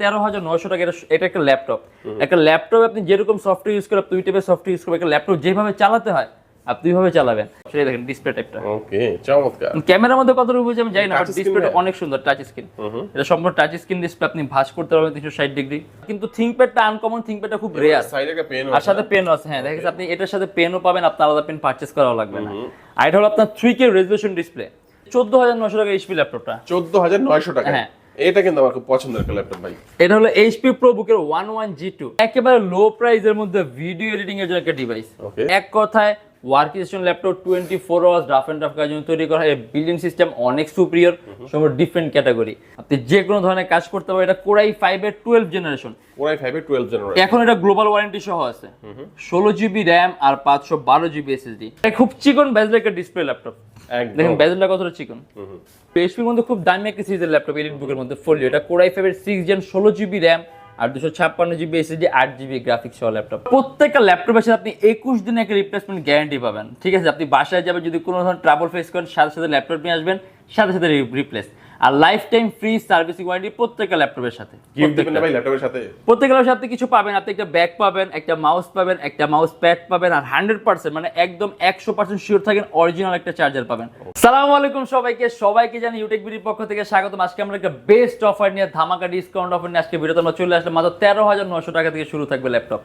তেরো হাজার নয়শো টাকা এটা একটা ল্যাপটপ। একটা ল্যাপটপ আপনি যেরকম সফটওয়্যার ইউজ করেন দুই টাইপের সফটওয়্যার ইউজ করবেন। একটা ল্যাপটপ যেভাবে চালাতে হয় আপনি ওইভাবে চালাবেন। সেটাই দেখেন ডিসপ্লে টাইপটা ওকে চমৎকার। ক্যামেরার মধ্যে কতটুকু বুঝে আমি জানি না ডিসপ্লেটা অনেক সুন্দর টাচ স্ক্রিন এটা সম্পূর্ণ টাচ স্ক্রিন ডিসপ্লে আপনি ভাঁজ করতে পারবেন তিনশো ষাট ডিগ্রি কিন্তু থিঙ্কপ্যাডটা আনকমন থিঙ্কপ্যাডটা খুব রেয়ার সাইডে একটা পেন আর সাথে পেনও আছে হ্যাঁ দেখা যাচ্ছে আপনি এটার সাথে পেনও পাবেন আপনার আলাদা পেন পারচেস করাও লাগবে না। আর এটা হলো আপনার থ্রি কে রেজলিউশন ডিসপ্লে চোদ্দ হাজার নশো টাকা এইচপি ল্যাপটপটা। চোদ্দ হাজার নয়শো টাকা। হ্যাঁ। এটা কিন্তু আমার খুব পছন্দের একটা ল্যাপটপ ভাই। এটা হলো এইচপি প্রো বুকের ওয়ান ওয়ান জি টু একেবারে লো প্রাইসের মধ্যে ভিডিও এডিটিং এর জন্য একটা ডিভাইস এক কথায় workstation laptop twenty four hours rough and rough কাজের জন্য তৈরি করা হয় বিল্ডিং সিস্টেম অনেক সুপিরিয়র সম্পূর্ণ ডিফারেন্ট ক্যাটাগরি আপনি যে কোনো ধরনের কাজ করতে পারবেন এটা কোরাই ফাইভের টুয়েলভ জেনারেশন ওরাই ফাইভে টুয়েলভ জেনারেশন এখন এটা গ্লোবাল ওয়ারেন্টি সহ আছে। ষোলো জিবি র্যাম আর পাঁচশো বারো জিবি এসএসডি খুব চিকন ব্যাজলের একটা ডিসপ্লে ল্যাপটপ দেখেন ব্যাজেলটা কতটা চিকন। এইচপির মধ্যে খুব দামি একটা সিরিজের ল্যাপটপ এলিট বুকের মধ্যে ফোলিও এটা কোরাই ফাইভের সিক্স জেন ষোলো জিবি র্যাম আর দুশো ছাপ্পান্ন জিবি এসএসডি আট জিবি গ্রাফিক্স সহ ল্যাপটপ প্রত্যেকটা ল্যাপটপের সাথে আপনি একুশ দিনে একটা রিপ্লেসমেন্ট গ্যারান্টি পাবেন। ঠিক আছে, আপনি বাসায় যাবেন, যদি কোনো ধরনের ট্রাভেল ফেস করেন, সাথে সাথে ল্যাপটপ নিয়ে আসবেন, সাথে সাথে রিপ্লেস আর life time free servicing warranty প্রত্যেকটা ল্যাপটপের সাথে গিফট দিবেন প্রত্যেকটা। ল্যাপটপের সাথে? কিছু পাবেন আপনি একটা ব্যাগ পাবেন একটা মাউস পাবেন একটা মাউস প্যাড পাবেন আর হান্ড্রেড পার্সেন্ট মানে একদম একশো পার্সেন্ট শিওর থাকেন অরিজিনাল একটা চার্জার পাবেন। সালাম আলাইকুম সবাইকে সবাইকে জানি ইউটেক বিডির পক্ষ থেকে স্বাগতম। আজকে আমরা একটা বেস্ট অফার নিয়ে ধামাকা ডিসকাউন্ট অফার নিয়ে আজকে ভিডিওতে আমরা চলে আসলাম। মাত্র তেরো হাজার নশো টাকা থেকে শুরু থাকবে ল্যাপটপ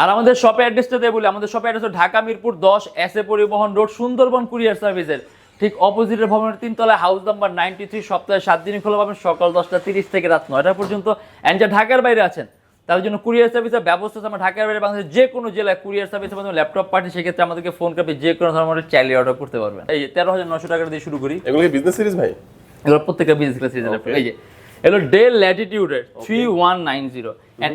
আর আমাদের শপে অ্যাড্রেসটা দিয়ে বলি আমাদের শপে অ্যাড্রেস ঢাকা মিরপুর দশ S A Paribahan road Sundarban courier সার্ভিসের ঠিক অপোজিটের ভবনের তিনতলায় হাউস নাম্বার নাইনটি থ্রি সপ্তাহে সাত দিনই খোলা পাবেন সকাল দশটা তিরিশ থেকে রাত নয়টা পর্যন্ত। অ্যান্ড যা ঢাকার বাইরে আছেন তাদের জন্য কুরিয়ার সার্ভিসের ব্যবস্থা আছে। আমরা ঢাকার বাইরে বাংলাদেশের যে কোনো জেলায় কুরিয়ার সার্ভিসের মাধ্যমে ল্যাপটপ পাঠিয়ে সেক্ষেত্রে আমাদেরকে ফোন করবে যে কোনো ধরনের চাইলে অর্ডার করতে পারবেন। এই তেরো হাজার নশো টাকা দিয়ে শুরু করি। এগুলো বিজনেস সিরিজ ভাই? এগুলো প্রত্যেকটা বিজনেস সিরিজ এই যে এগুলো ডেল ল্যাটিটিউডের থ্রি ওয়ান নাইন জিরো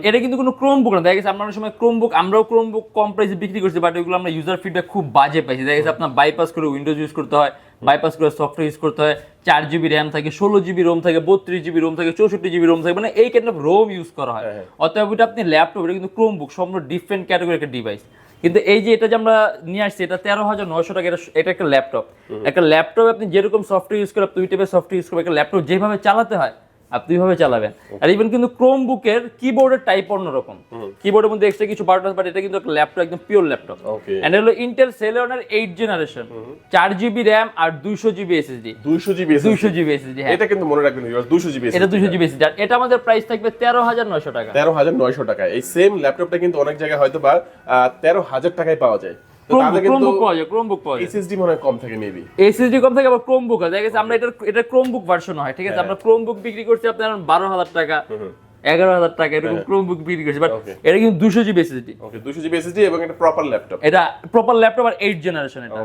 এটা কিন্তু কোনো ক্রোম বুক না। দেখা গেছে অনেক সময় ক্রোম বুক আমরাও ক্রোম বুক কম প্রাইসে বিক্রি করছি বাট এগুলো আমরা ইউজার ফিডব্যাক খুব বাজে পাইছি। দেখা গেছে আপনার বাইপাস করে উইন্ডোজ ইউজ করতে হয় বাইপাস করে সফটওয়্যার ইউজ করতে হয় চার জিবি র্যাম থাকে ষোলো জিবি রোম থাকে বত্রিশ জিবি রোম থাকে চৌষট্টি জিবি রোম থাকে মানে এই কাইন্ড অফ রোম ইউজ করা হয়। হ্যাঁ। অতএব এটা আপনি ল্যাপটপ এটা কিন্তু ক্রোম বুক সম্পূর্ণ ডিফারেন্ট ক্যাটাগরি একটা ডিভাইস কিন্তু এই যে এটা যে আমরা নিয়ে আসছি এটা তেরো হাজার নয়শো টাকা এটা- এটা একটা ল্যাপটপ একটা ল্যাপটপ আপনি যেরকম সফটওয়্যার ইউজ করেন টাইপের সফটওয়্যার ইউজ করবেন একটা ল্যাপটপ যেভাবে চালাতে হয় আপনি ওইভাবে চালাবেন। আর ইভেন কিন্তু ক্রোম বুকের কিবোর্ডের টাইপ অন্যরকম কিবোর্ডের মধ্যে এক্সট্রা কিছু বাটন বাট এটা কিন্তু একটা ল্যাপটপ একদম পিওর ল্যাপটপ. এন্ড হলো ইন্টেল সেলেনের এইট জেনারেশন চার জিবি র্যাম আর দুইশো জিবি এসএসডি দুইশো জিবি দুইশো জিবি এসএসডি হ্যাঁ। এটা কিন্তু মনে রাখবেন দুইশো জিবি এটা দুইশো জিবি এসএসডি আর এটা আমাদের প্রাইস থাকবে তেরো হাজার নয়শো টাকা। তেরো হাজার নয়শো টাকা এই সেম ল্যাপটপটা কিন্তু অনেক জায়গায় হয়তো বা তেরো হাজার টাকায় পাওয়া যায়। তো ক্রোম তাদের ক্রোম কিন্তু বুক পাওয়া যায় পাওয়া যায়। এসএসডি মনে হয় কম থাকে মেবি এসএসডি কম থাকে আবার ক্রোম বুক হয়। দেখা আমরা এটা এটা ক্রোম বুক ভার্সন হয় ঠিক আছে? হ্যাঁ। আমরা ক্রোম বুক বিক্রি করছি আপনার বারো হাজার টাকা এগারো হাজার টাকা এরকম ক্রোম বুক বিক্রি করছি। বাট এটা কিন্তু দুশো GB SSD okay GB SSD এবং এটা প্রপার ল্যাপটপ এটা প্রপার ল্যাপটপ আর এইট জেনারেশন এটা।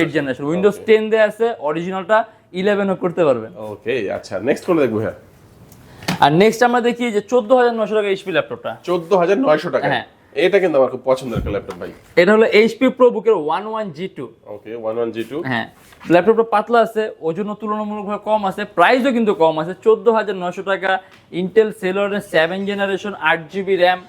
এইট জেনারেশন উইন্ডোজ টেন দেয়া আছে অরিজিনালটা ইলেভেনও করতে পারবেন। ওকে আচ্ছা নেক্সট কোনটা দেখব হ্যাঁ। আর নেক্সট আমরা দেখি যে চোদ্দ হাজার নশো টাকা এইচপি ল্যাপটপটা চোদ্দ হাজার নয়শো টাকা হ্যাঁ। এটা কিন্তু আমার খুব পছন্দের একটা ল্যাপটপ ভাই। এটা হলো এইচপি প্রো বুকের one one G two okay one one G two হ্যাঁ ল্যাপটপটা পাতলা আছে ওজনও তুলনামূলকভাবে কম আছে প্রাইসও কিন্তু কম আছে চোদ্দ হাজার নশো টাকা। ইন্টেল সেলরের সেভেন জেনারেশন আট জিবি র্যাম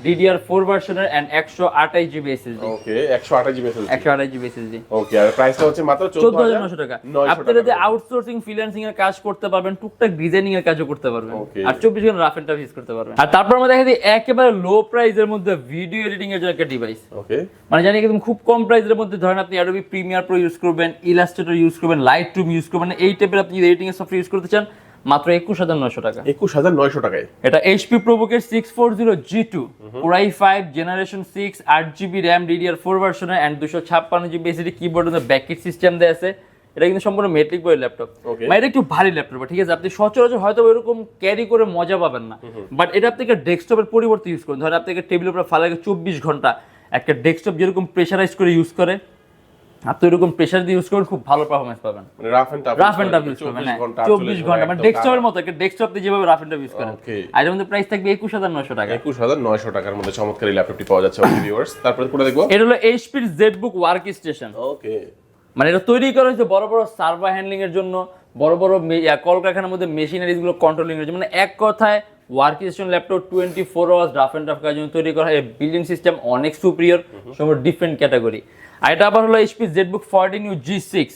ডিডিআর ফোর ভার্সনের অ্যান্ড একশো আঠাশ জিবি এসএসডি ওকে একশো আঠাশ জিবি এসএসডি একশো আঠাশ জিবি এসএসডি ওকে আর প্রাইসটা হচ্ছে মাত্র চোদ্দ হাজার নশো টাকা। আপনারা যে আউটসোর্সিং ফ্রিল্যান্সিং এর কাজ করতে পারবেন টুকটাক ডিজাইনিং এর কাজও করতে পারবেন. আর চব্বিশ ঘণ্টা রাফ এন্ড টাফ ইউজ করতে পারবেন। আর তারপর আমরা দেখা দিই একেবারে লো প্রাইসের মধ্যে ভিডিও এডিটিং এর জন্য একটা ডিভাইস ওকে মানে জানি একদম খুব কম প্রাইসের মধ্যে ধরেন আপনি অ্যাডোবি প্রিমিয়ার প্রো ইউজ করবেন ইলাস্ট্রেটর ইউজ করবেন লাইট রুম ইউজ করবেন এই টাইপের আপনি এডিটিং এর সফটওয়্যার ইউজ করতে চান মাত্র একুশ হাজার নশো টাকা। একুশ হাজার নয়শো টাকায়। এটা HP প্রোবুকের six four zero G two core i five generation six আট জিবি র্যাম ডিডিআর ফোর ভার্সনের অ্যান্ড দুশো ছাপ্পান্ন GB SSD keyboard backlit system দেওয়া আছে। এটা কিন্তু সম্পূর্ণ মেট্রিক বই ল্যাপটপ মানে এটা একটু ভারী ল্যাপটপ ঠিক আছে? আপনি সচরাচর হয়তো এরকম ক্যারি করে মজা পাবেন না। বাট এটা আপনি ডেস্কটপের পরিবর্তে ইউজ করুন। ধরেন আপনি টেবিলের উপরে ফালাকে চব্বিশ ঘণ্টা একটা ডেস্কটপ যেরকম প্রেশারাইজ করে ইউজ করে আপনি এরকম দিয়ে ইউজ করুন খুব ভালো পারফরমেন্স পাবেন। মানে rough and tough rough and tough use করবেন হ্যাঁ। চব্বিশ ঘণ্টা মানে ডেস্কটপের মতো একটা ডেস্কটপ দিয়ে যেভাবে রাফ এন্ড টাফ ইউজ করেন। আর এর মধ্যে প্রাইস থাকবে একুশ হাজার নশো টাকা। একুশ হাজার নয়শো টাকার মধ্যে চমৎকার ল্যাপটপটি পাওয়া যাচ্ছে ওকে ভিউয়ার্স তারপরে কোনটা দেখব? এটা হলো ওয়ার্ক স্টেশন ওকে মানে এটা তৈরি করা হয়েছে বড় বড় সার্ভার হ্যান্ডলিং এর জন্য বড় বড় কলকারখানার মধ্যে মেশিনারিজগুলো কন্ট্রোলিং এর জন্য। মানে এক কথায় workstation laptop twenty four hours draft কাজের জন্য তৈরি করা হয়। বিল্ডিং সিস্টেম অনেক সুপিরিয়র সম্পূর্ণ ডিফারেন্ট ক্যাটাগরি আর এটা আবার হলো HP Z book fourteen U G six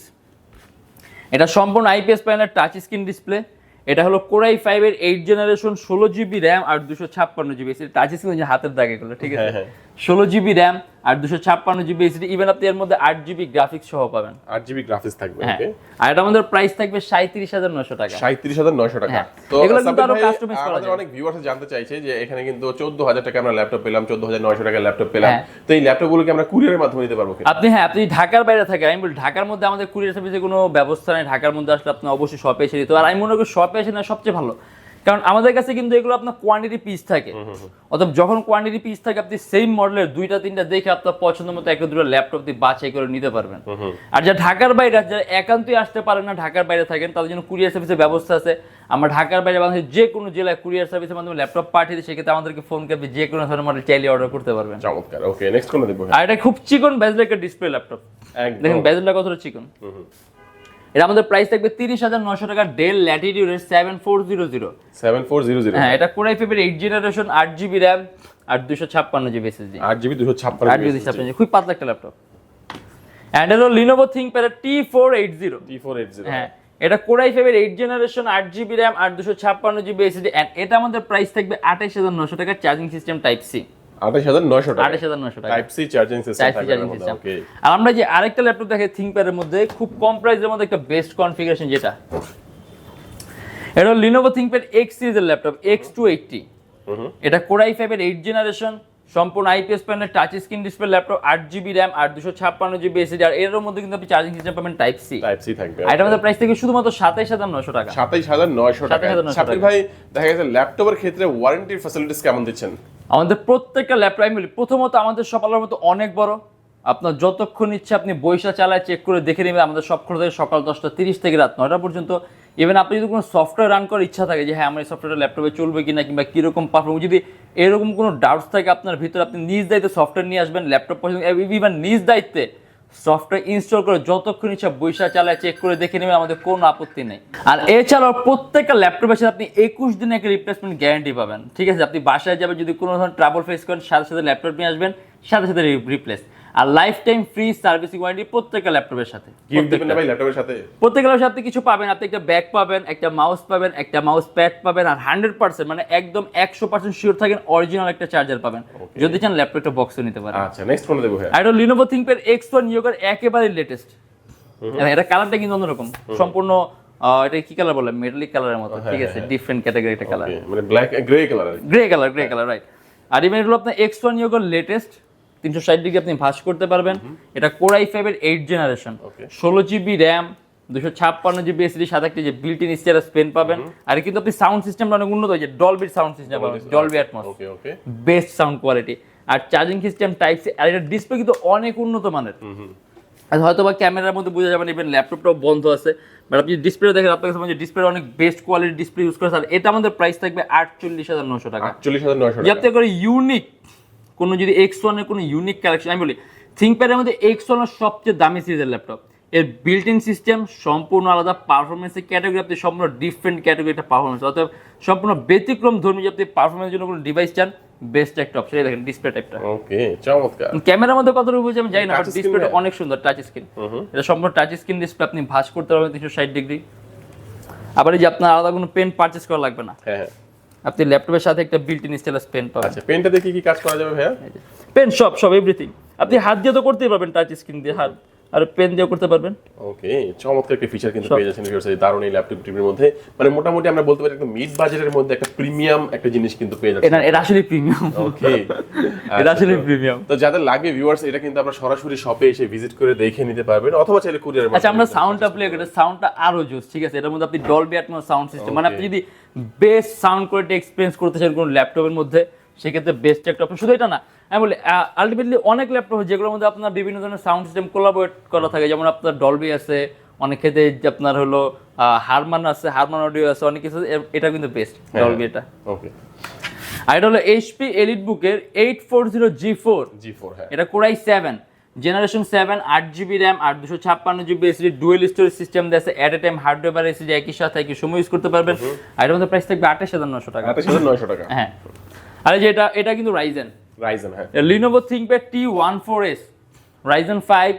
এটা সম্পূর্ণ আইপিএস প্যানেলের টাচ স্ক্রিন ডিসপ্লে এটা হলো কোরাই ফাইভের এইট জেনারেশন ষোলো জিবি র্যাম আর দুশো ছাপ্পান্ন জিবি টাচ স্ক্রিন হাতের দাগ এগুলো ঠিক আছে? হ্যাঁ, হ্যাঁ। ষোলো জিবি র্যাম আর দুশো ছাপ্পান্ন জিবি এসিডি ইভেন আপনি এর মধ্যে আট জিবি গ্রাফিক্স সহ পাবেন। আট জিবি গ্রাফিক্স থাকবে হ্যাঁ। আর এটা আমাদের প্রাইস থাকবে সাঁত্রিশ হাজার নশো টাকা। সাঁত্রিশ হাজার নয়শো টাকা। হ্যাঁ। তো এগুলো কিন্তু আরও customize করা যায়। অনেক ভিউয়ার্স জানতে চাইছে যে এখানে কিন্তু চোদ্দ হাজার টাকা আমরা ল্যাপটপ পেলাম চোদ্দ হাজার নয়শো টাকা ল্যাপটপ পেলাম। হ্যাঁ। তো এই ল্যাপটপ গুলোকে আমরা কুরিয়ারের মাধ্যমে নিতে পারব আপনি হ্যাঁ আপনি ঢাকার বাইরে থাকেন আমি বলি ঢাকার মধ্যে আমাদের কুরিয়ার সার্ভিসে কোনো ব্যবস্থা নেই ঢাকার মধ্যে আসলে আপনি অবশ্যই শপে এসে দিতে আর আমি মনে করি শপে এসে না সবচেয়ে ভালো। কারণ আমাদের কাছে কিন্তু এগুলো আপনার কোয়ান্টিটি পিস থাকে। অর্থাৎ যখন কোয়ান্টিটি পিস থাকে আপনি সেম মডেলের দুইটা তিনটা দেখে আপনার পছন্দ মতো একটা দুটো ল্যাপটপ দিয়ে বাছাই করে নিতে পারবেন। আর যা ঢাকার বাইরে যারা একান্তই আসতে পারেন না ঢাকার বাইরে থাকেন তাদের জন্য কুরিয়ার সার্ভিসের ব্যবস্থা আছে। আমরা ঢাকার বাইরে বাংলাদেশের যে কোনো জেলায় কুরিয়ার সার্ভিসের মাধ্যমে ল্যাপটপ পাঠিয়ে দিই সেক্ষেত্রে আমাদেরকে ফোন করবে যে কোনো ধরনের মডেল চাইলে অর্ডার করতে পারবেন। চমৎকার। ওকে নেক্সট কোনটা দেখব? আর এটা খুব চিকন ব্যাজল একটা ডিসপ্লে ল্যাপটপ দেখেন ব্যাজলটা কতটা চিকন। এটা আমাদের প্রাইস থাকবে তিরিশ হাজার নশো টাকা Dell ল্যাটিটিউডের seven four zero zero seven four zero zero হ্যাঁ এটা কোরাই ফাইভের এইট জেনারেশন আট জিবি র্যাম আর দুশো ছাপ্পান্ন জিবি এসএসডি আট জিবি দুশো ছাপ্পান্ন আট জিবি ছাপ্পান্ন জিবি খুব পাতলা একটা ল্যাপটপ অ্যান্ড হলো Lenovo ThinkPad T four eight zero T four eight zero হ্যাঁ এটা কোরাই ফাইভের এইট জেনারেশন আট জিবি র্যাম আর দুশো ছাপ্পান্ন জিবি এসএসডি অ্যান্ড এটা আমাদের প্রাইস থাকবে আঠাইশ হাজার নশো টাকা চার্জিং সিস্টেম টাইপ সি নয়শো টাকা। টাকা। টাইপ সি চার্জিং সিস্টেম থাকবে আর আমরা যে আরেকটা ল্যাপটপ দেখে মধ্যে খুব কম প্রাইসের মধ্যে একটা বেস্ট কনফিগারেশন যেটা। এটা লিনোভো এক্স সিরিজের ল্যাপটপ এক্স টু এইটটি এটা কোরাই ফাইভের এইট জেনারেশন সম্পূর্ণ IPS panel touch screen display laptop আট জিবি র্যাম আর দুশো ছাপ্পান্ন জিবি এসিডি আর এর মধ্যে কিন্তু আপনি চার্জিং সিস্টেম পাবেন টাইপ সি টাইপ সি থাকবে এটা আমাদের প্রাইস থেকে শুধুমাত্র সাতাইশ হাজার নশো টাকা। সাতাইশ হাজার নয়শো টাকা। 27,900 সাব্বির টাকা। ভাই দেখা গেছে ল্যাপটপের ক্ষেত্রে ওয়ারেন্টির ফ্যাসিলিটিস কেমন দিচ্ছেন? আমাদের প্রত্যেকটা ল্যাপটপ আমি বলি প্রথমত আমাদের সকালের মতো অনেক বড়। আপনার যতক্ষণ ইচ্ছে আপনি বৈশা চালায় চেক করে দেখে নেবেন, আমাদের সব থেকে সকাল দশটা তিরিশ থেকে রাত নয়টা পর্যন্ত। ইভেন আপনি যদি কোনো সফটওয়্যার রান করার ইচ্ছা থাকে যে হ্যাঁ আমার এই সফটওয়্যারটা ল্যাপটপে চলবে কিনা কিংবা কীরকম পারফর্ম যদি এরকম কোনো ডাউটস থাকে আপনার ভিতরে, আপনি নিজ দায়িত্বে সফটওয়্যার নিয়ে আসবেন ল্যাপটপ পর্যন্ত ইভেন নিজ দায়িত্বে সফটওয়্যার ইনস্টল করে যতক্ষণ ইচ্ছা বৈশা চালায় চেক করে দেখে নেবেন আমাদের কোনো আপত্তি নেই। আর এছাড়াও প্রত্যেকটা ল্যাপটপের সাথে আপনি একুশ দিনে একটা রিপ্লেসমেন্ট গ্যারান্টি পাবেন। ঠিক আছে, আপনি বাসায় যাবেন, যদি কোনো ধরনের ট্রাভেল ফেস করেন, সাথে সাথে ল্যাপটপ নিয়ে আসবেন, সাথে সাথে রিপ্লেস আর life time free servicing warranty প্রত্যেকটা ল্যাপটপের সাথে ল্যাপটপের সাথে? প্রত্যেকটা ল্যাপটপে কিছু পাবেন আপনি একটা ব্যাগ পাবেন একটা মাউস পাবেন একটা মাউস প্যাড পাবেন আর হান্ড্রেড পার্সেন্ট মানে একদম একশো পার্সেন্ট শিওর থাকেন অরিজিনাল একটা চার্জার পাবেন। যদি চান ল্যাপটপটা বক্সও নিতে পারেন। আচ্ছা নেক্সট দেখব ভাই আর এটা লিনোভো থিঙ্কপ্যাড এক্স ওয়ান ইয়োগার একেবারে লেটেস্ট এটা কালারটা কিন্তু অন্যরকম। সম্পূর্ণ এটা কি কালার বলে? মেটালিক কালারের মতো। ঠিক আছে ডিফারেন্ট ক্যাটাগরি একটা কালার মানে black grey colour grey colour grey colour right আর ইভেন হলো আপনার এক্স ওয়ান ইয়োগার লেটেস্ট তিনশো ষাট ডিগ্রি আপনি ভাঁজ করতে পারবেন। এটা কোরাই ফাইভের এইট জেনারেশন ষোলো জিবি র্যাম দুশো ছাপ্পান্ন জিবি এসিডি সাথে একটা যে বিল্ট ইন পেন পাবেন। আর কিন্তু আপনি সাউন্ড সিস্টেমটা অনেক উন্নত হয়েছে ডলবির সাউন্ড সিস্টেম পাবেন Dolby Atmos best sound quality আর চার্জিং সিস্টেম টাইপ সি আর এটা ডিসপ্লে কিন্তু অনেক উন্নত মানের। আর হয়তো বা ক্যামেরার মধ্যে বোঝা যাবে না ইভেন ল্যাপটপটাও বন্ধ আছে। বাট আপনি ডিসপ্লে দেখেন আপনার কাছে ডিসপ্লে অনেক বেস্ট কোয়ালিটি ডিসপ্লে ইউজ করেছে। আর এটা আমাদের প্রাইস থাকবে আটচল্লিশ হাজার নশো টাকা। আটচল্লিশ হাজার নশো যাতে করে ইউনিক কোনো যদি এক্স ওয়ানের কোনো ইউনিক কালেকশন আমি বলি থিঙ্কপ্যাডের মধ্যে এক্স ওয়ানের সবচেয়ে দামি সিরিজের ল্যাপটপ এর বিল্ট ইন সিস্টেম সম্পূর্ণ আলাদা পারফরমেন্সের ক্যাটাগরি আপনি সম্পূর্ণ ডিফারেন্ট ক্যাটাগরি একটা পারফরমেন্স অর্থাৎ সম্পূর্ণ ব্যতিক্রম ধর্মী আপনি পারফরমেন্সের জন্য কোনো ডিভাইস চান বেস্ট একটা অপশন দেখেন ডিসপ্লে টাইপটা ওকে চমৎকার। ক্যামেরার মধ্যে কতটুকু বুঝে আমি জানি না বাট ডিসপ্লেটা অনেক সুন্দর টাচ স্ক্রিন এটা সম্পূর্ণ টাচ স্ক্রিন ডিসপ্লে আপনি ভাঁজ করতে পারবেন তিনশো ষাট ডিগ্রি আবার এই যে আপনার আলাদা কোনো পেন পারচেস করা লাগবে না। হ্যাঁ হ্যাঁ। আপনি ল্যাপটপের সাথে একটা বিল্ট ইন স্টাইলাস পেন পাবেন। আচ্ছা পেনটা দেখি কি কি কাজ করা যাবে ভাইয়া? পেন সব সব এভরিথিং আপনি হাত দিয়ে তো করতেই পারবেন টাচ স্ক্রিন দিয়ে হাত। আর পেন দিয়েও করতে পারবেন। ওকে চমৎকার একটা ফিচার কিন্তু পেয়ে যাচ্ছেন ভিউয়ার্স এই দারুণ এই ল্যাপটপ টিভির মধ্যে। মানে মোটামুটি আমরা বলতে পারি একটা মিড বাজেটের মধ্যে একটা প্রিমিয়াম একটা জিনিস কিন্তু পেয়ে যাচ্ছেন। এটা এটা আসলে প্রিমিয়াম ওকে এটা আসলে প্রিমিয়াম তো যাদের লাগবে ভিউয়ার্স এটা কিন্তু আপনারা সরাসরি শপে এসে ভিজিট করে দেখে নিতে পারবেন অথবা চাইলে কুরিয়ার আচ্ছা আমরা সাউন্ডটা প্লে করি সাউন্ডটা আরও জোস ঠিক আছে? এটার মধ্যে আপনি ডলবি অ্যাটমস সাউন্ড সিস্টেম মানে আপনি যদি বেস্ট সাউন্ড কোয়ালিটি এক্সপিরিয়েন্স করতে চান কোনো ল্যাপটপের মধ্যে সেক্ষেত্রে বেস্ট একটা অপশন শুধু এটা না আমি বলি আলটিমেটলি অনেক ল্যাপটপ যেগুলোর মধ্যে আপনার বিভিন্ন ধরনের সাউন্ড সিস্টেম কোলাবোরেট করা থাকে। যেমন আপনার ডলবি আছে অনেক ক্ষেত্রে আপনার হলো হারমান আছে হারমান অডিও আছে অনেক কিছু এটা কিন্তু বেস্ট ডলবি এটা। ওকে আর এটা হলো এইচপি এলিট বুকের eight four zero G four G four হ্যাঁ। এটা Core i seven generation seven আট জিবি র্যাম আর দুশো ছাপ্পান্ন GB SD dual storage system দিয়েছে at a time hardware SD একই সাথে একই সময় ইউজ করতে পারবেন। আর এটার মধ্যে প্রাইস থাকবে আঠাশ হাজার নশো টাকা। আঠাশ হাজার নয়শো টাকা। হ্যাঁ। আর যে এটা এটা কিন্তু রাইজেন রাইজেন হ্যাঁ। Lenovo ThinkPad T one four S Ryzen five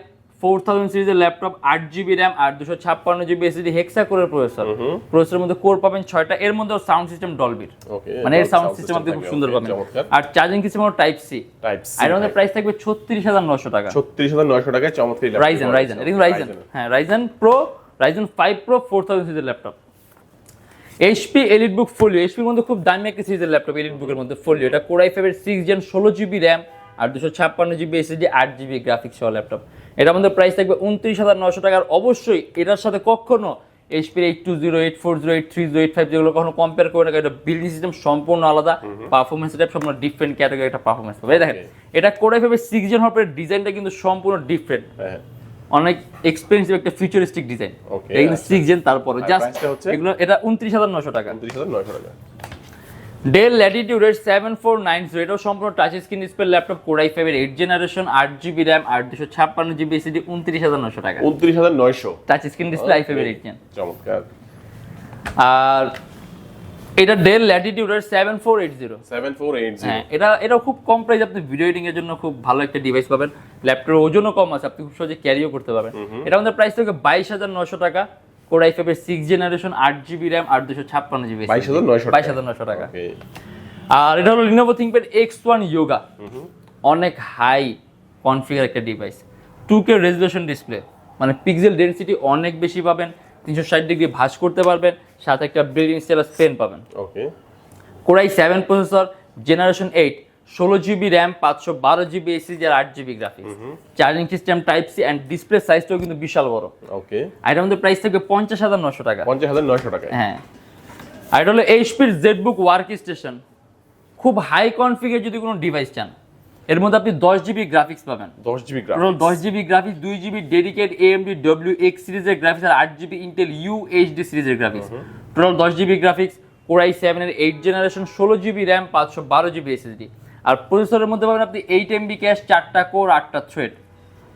four thousand সিরিজের ল্যাপটপ আট জিবি র্যাম আর দুশো ছাপ্পান্ন জিবি এসিডি হেক্সা কোরের প্রসেসর প্রসেসরের মধ্যে কোর পাবেন ছয়টা এর মধ্যে সাউন্ড সিস্টেম ডলবির মানে এর সাউন্ড সিস্টেম আপনি খুব সুন্দর পাবেন। আর চার্জিং সিস্টেম হলো টাইপ সি টাইপ আর এর মধ্যে প্রাইস থাকবে ছত্রিশ হাজার নশো টাকা। ছত্রিশ হাজার নয়শো টাকায় চমৎকার রাইজেন রাইজেন এটা রাইজেন হ্যাঁ Ryzen Pro Ryzen five Pro four thousand সিরিজের laptop HP Elite Book Folio এইচপির মধ্যে খুব দামি একটা সিরিজের ল্যাপটপ এলিট বুকের মধ্যে ফোলিও এটা কোরাই ফাইভের সিক্স জেন ষোলো জিবি র্যাম আর দুশো ছাপ্পান্ন জিবি এসএসডি আট জিবি গ্রাফিক্স সহ ল্যাপটপ এটার মধ্যে প্রাইস থাকবে উনত্রিশ হাজার নশো টাকার। অবশ্যই এটার সাথে কখনো এইচপির eight two zero eight four zero eight three zero eight five যেগুলো কখনো কম্পেয়ার করে না এটা বিল্ডিং সিস্টেম সম্পূর্ণ আলাদা। পারফরমেন্স টাইপ সম্পূর্ণ ডিফারেন্ট ক্যাটাগরি একটা পারফরমেন্স পাবে। দেখেন এটা কোরাই ফাইভের সিক্স জেন হওয়ার ডিজাইনটা কিন্তু সম্পূর্ণ ডিফারেন্ট অনেক এক্সপেন্সিভ একটা ফিউচারিস্টিক ডিজাইন এটা সিক্স জেন তারপরে জাস্ট? এগুলো এটা উনত্রিশ হাজার নশো টাকা। উনত্রিশ হাজার নয়শো টাকা। ডেল ল্যাটিটিউডের সেভেন ফোর নাইন জিরো এটাও সম্পূর্ণ touch screen display laptop Core i ফাইভের এইট জেনারেশন আট জিবি র্যাম আর দুশো ছাপ্পান্ন জিবি এসিডি উনত্রিশ হাজার নশো টাকা। উনত্রিশ হাজার নয়শো। টাচ স্ক্রিন ডিসপ্লে আই ফাইভের এইট জেন চমৎকার। আর এটা Dell zero seven four eight হ্যাঁ এটা এটা খুব কম প্রাইস আপনি ভিডিও এডিটিং এর জন্য খুব ভালো একটা ডিভাইস পাবেন। ল্যাপটপের ওজনও কম আছে আপনি খুব সহজে ক্যারিও করতে পারবেন। এটা আমাদের প্রাইস থেকে বাইশ হাজার নশো টাকা। কোরাই ফাইভের সিক্স জেনারেশন আট জিবি র্যাম আর দুশো ছাপ্পান্ন জিবি 22,900 বাইশ হাজার নশো টাকা। ওকে আর এটা হলো থিংকপ্যাড এক্স ওয়ান ইয়োগা অনেক হাই কনফিগার একটা device two K resolution display মানে পিক্সেল ডেন্সিটি অনেক বেশি পাবেন তিনশো ষাট ডিগ্রি ভাঁজ করতে পারবেন। সাথে একটা ব্রিডিং স্টেলাস পেন পাবেন। Okay Core i seven processor generation eight ষোলো জিবি র্যাম পাঁচশো বারো জিবি এসিজি আর আট GB graphics charging system type C and display সাইজটাও কিন্তু বিশাল বড়। ওকে আর এটার মধ্যে প্রাইস থাকবে পঞ্চাশ হাজার নশো টাকা। পঞ্চাশ হাজার নয়শো টাকায়। হ্যাঁ। আর এটা হলো এইচপির জেডবুক ওয়ার্ক স্টেশন খুব হাই কনফিগার যদি কোনো ডিভাইস চান এর মধ্যে আপনি দশ জিবি গ্রাফিক্স পাবেন। দশ জিবি গ্রাফিক্স দশ জিবি গ্রাফিক্স দুই GB dedicate AMD W X সিরিজের গ্রাফিক্স আর আট জিবি ইন্টেল ইউ এইচডি সিরিজের গ্রাফিক্স টোটাল দশ জিবি গ্রাফিক্স কোরাই সেভেনের এইট জেনারেশন ষোলো জিবি র্যাম পাঁচশো বারো জিবি এসএসডি আর প্রসেসরের মধ্যে পাবেন আপনি এইট এমবি ক্যাশ চারটা কোর আটটা থ্রেড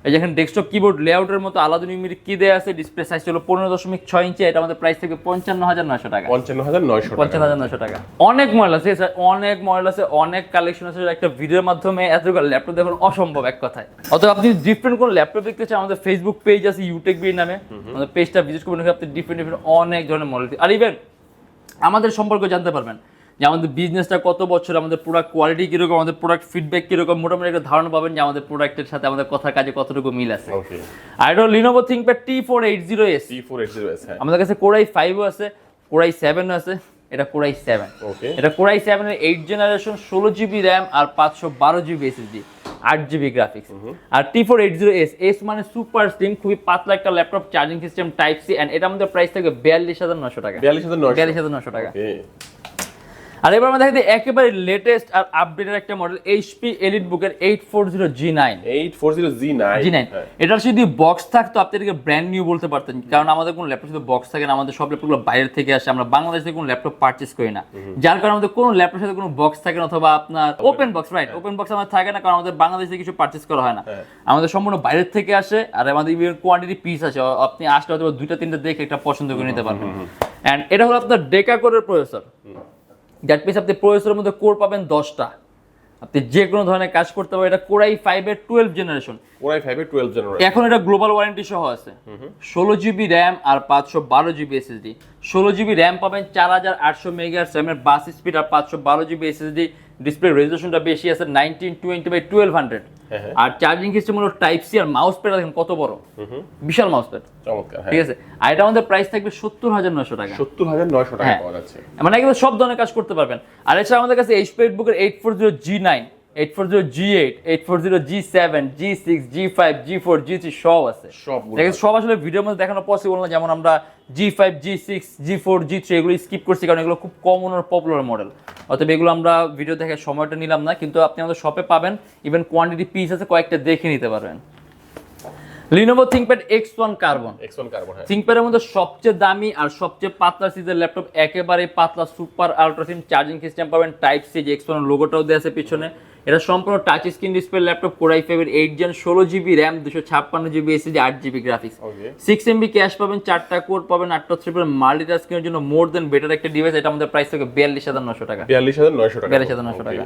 এই যেখানে ডেস্কটপ কিবোর্ড লেআউটের মতো আলাদা নিউমেরিক কি দেওয়া আছে ডিসপ্লে সাইজ হলো পনেরো দশমিক ছয় ইঞ্চি এটা আমাদের প্রাইস থেকে পঞ্চান্ন হাজার নশো টাকা। পঞ্চান্ন হাজার নয়শো পঞ্চাশ টাকা হাজার নশো টাকা। অনেক মডেল আছে স্যার অনেক মডেল আছে অনেক কালেকশন আছে একটা ভিডিওর মাধ্যমে এতগুলো ল্যাপটপ দেখুন অসম্ভব এক কথায়। অথবা আপনি ডিফারেন্ট কোন ল্যাপটপ দেখতে চান আমাদের ফেসবুক পেজ আছে ইউটেক বি নামে। আমাদের পেজটা ভিজিট করবেন আপনি ডিফারেন্ট ডিফারেন্ট অনেক ধরনের মডেল আর ইভেন আমাদের সম্পর্কে জানতে পারবেন যে আমাদের বিজনেসটা কত বছর আমাদের প্রোডাক্ট কোয়ালিটি কীরকম আমাদের প্রোডাক্ট ফিডব্যাক কীরকম মোটামুটি একটা ধারণা পাবেন যে আমাদের প্রোডাক্টের সাথে আমাদের কথা কাজে কতটুকু মিল আছে। আর এটা Lenovo ThinkPad T four eight zero S T four eight zero S হ্যাঁ। আমাদের কাছে কোরাই ফাইভও আছে কোরাই সেভেনও আছে এটা কোরাই সেভেন ওকে এটা কোরাই সেভেনের এইট জেনারেশন ষোলো জিবি র্যাম আর পাঁচশো বারো জিবি এসএসডি আট জিবি গ্রাফিক্স আর T four eight zero S S মানে সুপার স্লিম খুবই পাতলা একটা laptop charging system type C and এটা আমাদের প্রাইস থাকবে বিয়াল্লিশ হাজার নশো টাকা। বিয়াল্লিশ হাজার বিয়াল্লিশ হাজার নশো টাকা। আর এবার আমরা দেখি একেবারে লেটেস্ট আর আপডেটের একটা মডেল এইচপি এলিট বুকের eight four zero G nine eight four zero G nine G nine এটার যদি বক্স থাকতো আপনি এটাকে ব্র্যান্ড নিউ বলতে পারতেন। কারণ আমাদের কোনো ল্যাপটপ শুধু বক্স থাকে না আমাদের সব ল্যাপটপগুলো বাইরের থেকে আসে। আমরা বাংলাদেশ থেকে কোনো ল্যাপটপ পারচেস করি না। যার কারণে আমাদের কোনো ল্যাপটপের সাথে কোনো বক্স থাকে না অথবা আপনার open box right open box আমাদের থাকে না কারণ আমাদের বাংলাদেশ থেকে কিছু পারচেস করা হয় না। হ্যাঁ। আমাদের সম্পূর্ণ বাইরের থেকে আসে আর আমাদের কোয়ান্টিটি পিস আছে। আপনি আসলে হয়তো দুইটা তিনটা দেখে একটা পছন্দ করে নিতে পারবেন। অ্যান্ড এটা হলো আপনার ডেকা কোরের প্রসেসর দ্যাট মিনস আপনি প্রসেসরের মধ্যে কোর পাবেন দশটা। আপনি যে কোনো ধরনের কাজ করতে পারবেন। এটা কোরাই ফাইভের টুয়েলভ জেনারেশন কোরাই ফাইভের টুয়েলভ জেনারেশন এখন এটা গ্লোবাল ওয়ারেন্টি সহ আছে। ষোলো জিবি র্যাম আর পাঁচশো বারো জিবি এসএসডি ষোলো জিবি র্যাম পাবেন চার হাজার আটশো মেগা র্যামের বাস স্পিড আর পাঁচশো বারো জিবি এসএসডি ডিসপ্লে রেজলিউশনটা বেশি আছে nineteen twenty by twelve hundred. R charging system হলো টাইপ সি আর মাউস প্যাড দেখেন কত বড়। বিশাল মাউস প্যাড ঠিক আছে? আর এটা আমাদের প্রাইস থাকবে সত্তর হাজার নয়শো টাকা। সত্তর হাজার নয়শো টাকা হ্যাঁ। পাওয়া যাচ্ছে। মানে একদম সব ধরনের কাজ করতে পারবেন। আর এছাড়া আমাদের কাছে এইচপি বুকের eight four zero G nine eight four zero G eight eight four zero G seven G six G five G four G three সব আছে। সব আসলে ভিডিওর মধ্যে দেখানো পসিবল না যেমন আমরা G five G six G four G three এগুলো স্কিপ করছি কারণ এগুলো খুব পপুলার মডেল অতএব এগুলো আমরা ভিডিও দেখে সময়টা নিলাম না কিন্তু আপনি আমাদের শপে পাবেন ইভেন কোয়ান্টিটি পিস আছে কয়েকটা দেখে নিতে পারবেন। Lenovo ThinkPad X one Carbon X one Carbon থিংকপ্যাডের মধ্যে সবচেয়ে দামি আর সবচেয়ে পাতলা সিজের ল্যাপটপ একেবারে পাতলা সুপার আলট্রাসিম চার্জিং সিস্টেম পাবেন টাইপ সি যে এক্সপোন লোগোটাও দেওয়া আছে পিছনে। এটা সম্পূর্ণ touch screen display laptop Core i ফাইভের এইট জেন ষোলো জিবি র্যাম দুশো ছাপ্পান্ন জিবি এসিডি আট GB graphics six MB cache পাবেন চারটা কোর পাবেন আটটা থ্রি পাবেন মাল্টিটাস্কিংয়ের জন্য মোর দেন বেটার একটা ডিভাইস এটা আমাদের প্রাইস থাকে বিয়াল্লিশ হাজার নশো টাকা। বিয়াল্লিশ হাজার নয়শো টাকা। বিয়াল্লিশ হাজার নশো টাকা।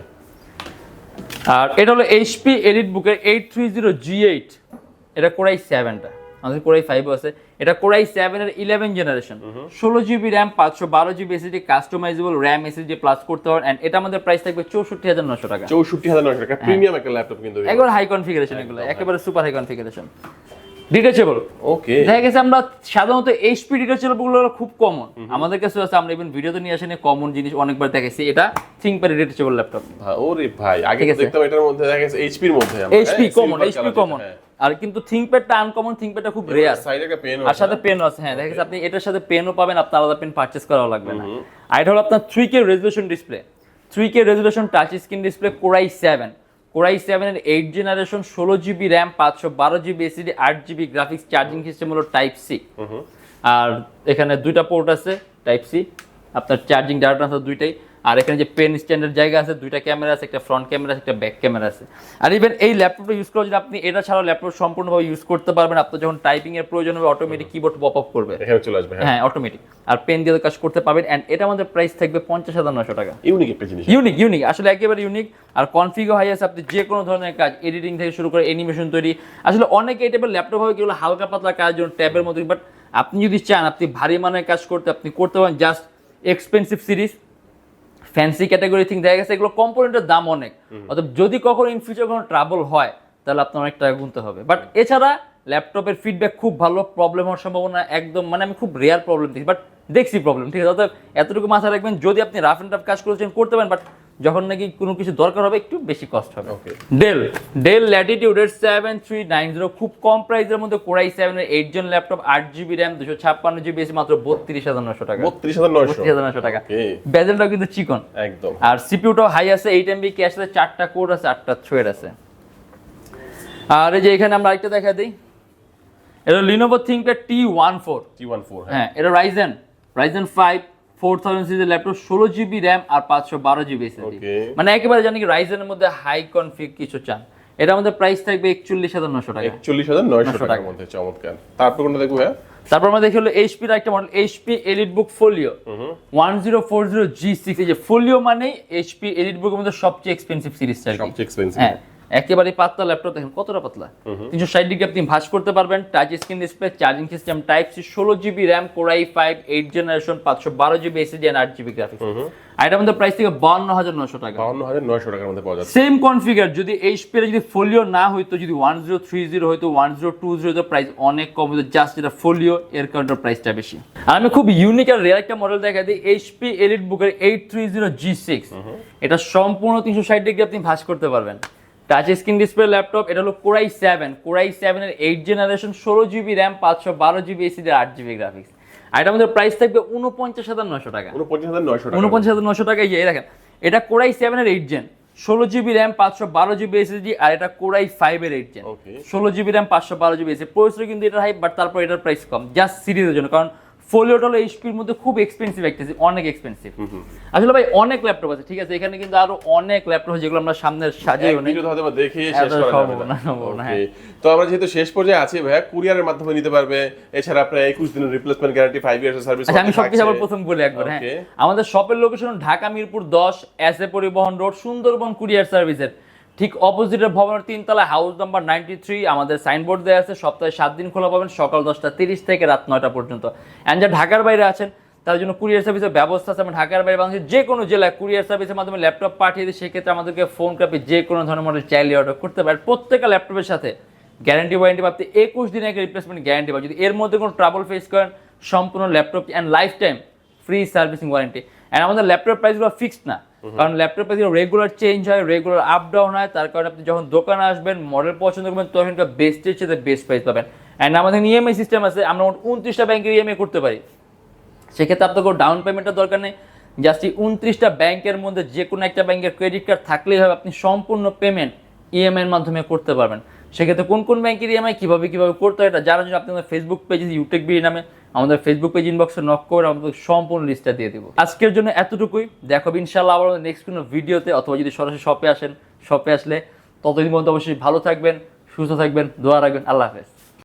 আর এটা হলো এইচপি এডিট বুকের eight three zero G eight এটা কোরাই সেভেনটা আমাদের কোরাই ফাইভও আছে। এটা কোরাই সেভেনের ইলেভেন জেনারেশন ষোলো জিবি র্যাম পাঁচশো বারো GB SSD customisable RAM SSD plus করতে পারেন অ্যান্ড এটা আমাদের প্রাইস থাকবে চৌষট্টি হাজার নশো টাকা। চৌষট্টি হাজার নয়শো টাকা। প্রিমিয়াম একটা ল্যাপটপ কিন্তু একবার হাই কনফিগারেশন এগুলো একেবারে super high configuration detachable okay দেখা গেছে আমরা সাধারণত এইচপি ডিটেচেবলগুলো খুব কমন আমাদের কাছে আছে আমরা ইভেন ভিডিওতে নিয়ে আসেনি কমন জিনিস অনেকবার দেখেছি এটা থিংকপ্যাড ডিটেচেবল ল্যাপটপ ওরে ভাই আগে। দেখতাম এটার মধ্যে দেখা গেছে এইচপির মধ্যে এইচপি হ্যাঁ, কমন এইচপি কমন হ্যাঁ। আর কিন্তু থিংকপ্যাডটা আনকমন থিংকপ্যাডটা খুব রেয়ার সাইডে একটা পেন আর সাথে পেনও আছে হ্যাঁ দেখা গেছে আপনি এটার সাথে পেনও পাবেন আপনার আলাদা পেন পারচেস করাও লাগবে না। আর এটা হলো আপনার three K resolution display three K resolution touch screen display Core i seven Core i সেভেনের এইট জেনারেশন ষোলো জিবি র্যাম পাঁচশো বারো জিবি এসিডি আট জিবি গ্রাফিক্স চার্জিং সিস্টেম হলো টাইপ সি আর এখানে দুইটা পোর্ট আছে টাইপ সি আপনার চার্জিং ডাটা আছে দুইটাই। আর এখানে যে পেন স্ট্যান্ডের জায়গা আছে দুইটা ক্যামেরা আছে একটা ফ্রন্ট ক্যামেরা আছে একটা ব্যাক ক্যামেরা আছে। আর ইভেন এই ল্যাপটপটা ইউজ করে যদি আপনি এটা ছাড়াও ল্যাপটপ সম্পূর্ণভাবে ইউজ করতে পারবেন। আপনার যখন টাইপিং এর প্রয়োজন হবে অটোমেটিক কিবোর্ড পপ আপ করবে। চলে আসবে হ্যাঁ। হ্যাঁ অটোমেটিক আর পেন দিয়ে কাজ করতে পারবেন। এন্ড এটা আমাদের প্রাইস থাকবে পঞ্চাশ হাজার নশো টাকা। ইউনিক একটা জিনিস। ইউনিক ইউনিক আসলে একেবারে ইউনিক আর কনফিগও হাই আছে। আপনি যে কোনো ধরনের কাজ এডিটিং থেকে শুরু করে অ্যানিমেশন তৈরি। আসলে অনেকে এই টাইপের ল্যাপটপ হবে যেগুলো হালকা পাতলা কাজ যেমন ট্যাবের মতো। বাট আপনি যদি চান আপনি ভারী মানের কাজ করতে আপনি করতে পারেন just expensive series fancy category thing দেখা গেছে এগুলো কম্পোনেন্টের দাম অনেক। অর্থাৎ যদি কখনো ইন ফিউচার কোনো ট্রাবল হয় তাহলে আপনার অনেক টাকা গুনতে হবে। বাট এছাড়া ল্যাপটপের ফিডব্যাক খুব ভালো প্রবলেম হওয়ার সম্ভাবনা একদম মানে আমি খুব রেয়ার প্রবলেম দেখি বাট দেখছি প্রবলেম ঠিক আছে? অর্থাৎ এতটুকু মাথায় রাখবেন যদি আপনি রাফ অ্যান্ড টাফ কাজ করেছেন করতে পারেন বাট যখন নাকি কোনো কিছু দরকার হবে একটু বেশি কস্ট হবে। ওকে ডেল ডেল ল্যাটিটিউডের সেভেন থ্রি নাইন জিরো খুব কম প্রাইসের মধ্যে কোরাই সেভেনের এইট জন ল্যাপটপ আট জিবি র্যাম দুশো ছাপ্পান্ন জিবি এসি মাত্র বত্রিশ হাজার নশো টাকা। বত্রিশ হাজার বত্রিশ হাজার নশো টাকা। ওকে বেজেলটাও কিন্তু চিকন। একদম। আর সিপিউটাও হাই আছে এইট এমবি ক্যাশ আছে চারটা কোড আছে আটটা থ্রেড আছে। আর এই যে এখানে আমরা আরেকটা দেখা দিই। এটা Lenovo ThinkPad T one four T one four হ্যাঁ। এটা Ryzen Ryzen five four thousand সিরিজের ল্যাপটপ ষোলো জিবি র্যাম আর পাঁচশো বারো জিবি এসএসডি মানে একেবারে জানি কি রাইজেনের মধ্যে হাই কনফিগ কিছু চান। এটা আমাদের প্রাইস থাকবে একচল্লিশ হাজার নশো টাকা। একচল্লিশ হাজার নয়শো টাকার মধ্যে চমৎকার। তারপর কোনটা দেখব হ্যাঁ তারপর আমরা দেখি হলো এইচপির একটা model HP Elite Book Folio one zero four zero G six এই যে ফোলিও মানে এইচপি এলিট বুকের মধ্যে সবচেয়ে এক্সপেন্সিভ সিরিজটা সবচেয়ে এক্সপেন্সিভ হ্যাঁ। একেবারে পাতলা ল্যাপটপ দেখেন কতটা পাতলা? তিনশো ষাট ডিগ্রি আপনি ভাঁজ করতে পারবেন touch screen display charging system type C ষোলো GB RAM Core i five eight generation পাঁচশো বারো জিবি এসিডি অ্যান্ড আট জিবি গ্রাফিক্স আর আমাদের প্রাইস থেকে বান্ন হাজার নশো টাকা। বাউন্ন হাজার নয়শো টাকার মধ্যে পাওয়া যাচ্ছে। সেম কনফিগার যদি এইচপি যদি ফোলিও না হইতো যদি ওয়ান জিরো থ্রি জিরো হইতো one zero two zero price অনেক কম হতো জাস্ট যেটা ফোলিও এর কারণে প্রাইসটা বেশি। আর আমি খুব ইউনিক আর রেয়ার একটা মডেল দেখা দিই এইচপি এলিট বুকের eight three zero G six এটা সম্পূর্ণ তিনশো ষাট ডিগ্রি আপনি ভাঁজ করতে পারবেন। টাচ স্ক্রিন ডিসপ্লে ল্যাপটপ এটা হলো Core i seven Core i সেভেনের এইট জেনারেশন ষোলো জিবি র্যাম পাঁচশো বারো জিবি এসিডি আট জিবি গ্রাফিক্স আর এটা আমাদের প্রাইস থাকবে উনপঞ্চাশ হাজার নশো টাকা। উনপঞ্চাশ হাজার নয়শো টাকা। উনপঞ্চাশ হাজার নশো টাকায় এই দেখেন এটা কোরাই সেভেনের এইট জেন ষোলো জিবি র্যাম পাঁচশো বারো জিবি এসএসডি আর এটা কোরাই ফাইভের এইট জেন ষোলো জিবি র্যাম পাঁচশো বারো জিবি এসে প্রসেসর কিন্তু এটা হাই বাট তারপর এটার প্রাইস কম জাস্ট সিরিজের জন্য। কারণ ফোলিওটা হলো এইচপির মধ্যে খুব এক্সপেন্সিভ একটা অনেক এক্সপেন্সিভ আসলে ভাই অনেক ল্যাপটপ আছে ঠিক আছে? এখানে কিন্তু আরও অনেক ল্যাপটপ আছে যেগুলো আমরা সামনে সাজিয়ে এক ভিডিওতে হয়তো বা দেখিয়ে শেষ করা যাবে না। Okay. তো আমরা যেহেতু শেষ পর্যায়ে আছি ভাইয়া কুরিয়ারের মাধ্যমে নিতে পারবে। এছাড়া আপনার একুশ দিনের replacement guarantee five years service আচ্ছা আমি সবকিছু আবার প্রথম বলি একবার হ্যাঁ। আমাদের শপের লোকেশন ঢাকা মিরপুর দশ S A Paribahan road Sundarban courier সার্ভিসের ঠিক অপোজিটের ভবনের তিনতলা হাউস নাম্বার নাইনটি থ্রি আমাদের সাইনবোর্ড দেওয়া আছে। সপ্তাহে সাত দিন খোলা পাবেন, সকাল দশটা তিরিশ থেকে রাত নয়টা পর্যন্ত। অ্যান্ড যা ঢাকার বাইরে আছেন তার জন্য কুরিয়ার সার্ভিসের ব্যবস্থা আছে। আমরা ঢাকার বাইরে বাংলাদেশের যে কোনো জেলায় কুরিয়ার সার্ভিসের মাধ্যমে ল্যাপটপ পাঠিয়ে দিই। সেক্ষেত্রে আমাদেরকে ফোন করে যে কোনো ধরনের মডেল চাইলে অর্ডার করতে পারেন। প্রত্যেকটা ল্যাপটপের সাথে গ্যারান্টি ওয়ারেন্টি আপনি একুশ দিনের একটা রিপ্লেসমেন্ট গ্যারান্টি পাবেন। যদি এর মধ্যে কোনো ট্রাবল ফেস করেন, সম্পূর্ণ laptop and life time free servicing warranty and আমাদের ল্যাপটপ প্রাইসগুলো ফিক্সড না। কারণ ল্যাপটপ প্রাইসগুলো রেগুলার চেঞ্জ হয় রেগুলার আপ ডাউন হয়, তার কারণে আপনি যখন দোকানে আসবেন মডেল পছন্দ করবেন, তখন একটা বেস্টের সাথে বেস্ট প্রাইস পাবেন। অ্যান্ড আমাদের ইএমআই সিস্টেম আছে, আমরা উনত্রিশটা ব্যাংকের ইএমআই করতে পারি। সেক্ষেত্রে আপনার কোনো ডাউন পেমেন্টের দরকার নেই। জাস্ট এই উনত্রিশটা ব্যাংকের মধ্যে যে কোনো একটা ব্যাংকের ক্রেডিট কার্ড থাকলেই হবে আপনি সম্পূর্ণ পেমেন্ট ইএমআই এর মাধ্যমে করতে পারবেন। সেক্ষেত্রে কোন কোন ব্যাংকের ইএমআই কীভাবে কীভাবে করতে হয়, এটা জানার জন্য আপনি ফেসবুক পেজে ইউটেক বি নামে। আমাদের ফেসবুক পেজ ইনবক্সে নক করে আমাদের সম্পূর্ণ লিস্টটা দিয়ে দেবো। আজকের জন্য এতটুকুই। দেখো ইনশাল্লাহ আবার নেক্সট কোনো ভিডিওতে অথবা যদি সরাসরি শপে আসেন শপে আসলে ততদিন পর্যন্ত অবশ্যই ভালো থাকবেন, সুস্থ থাকবেন, দোয়া রাখবেন। আল্লাহ হাফেজ।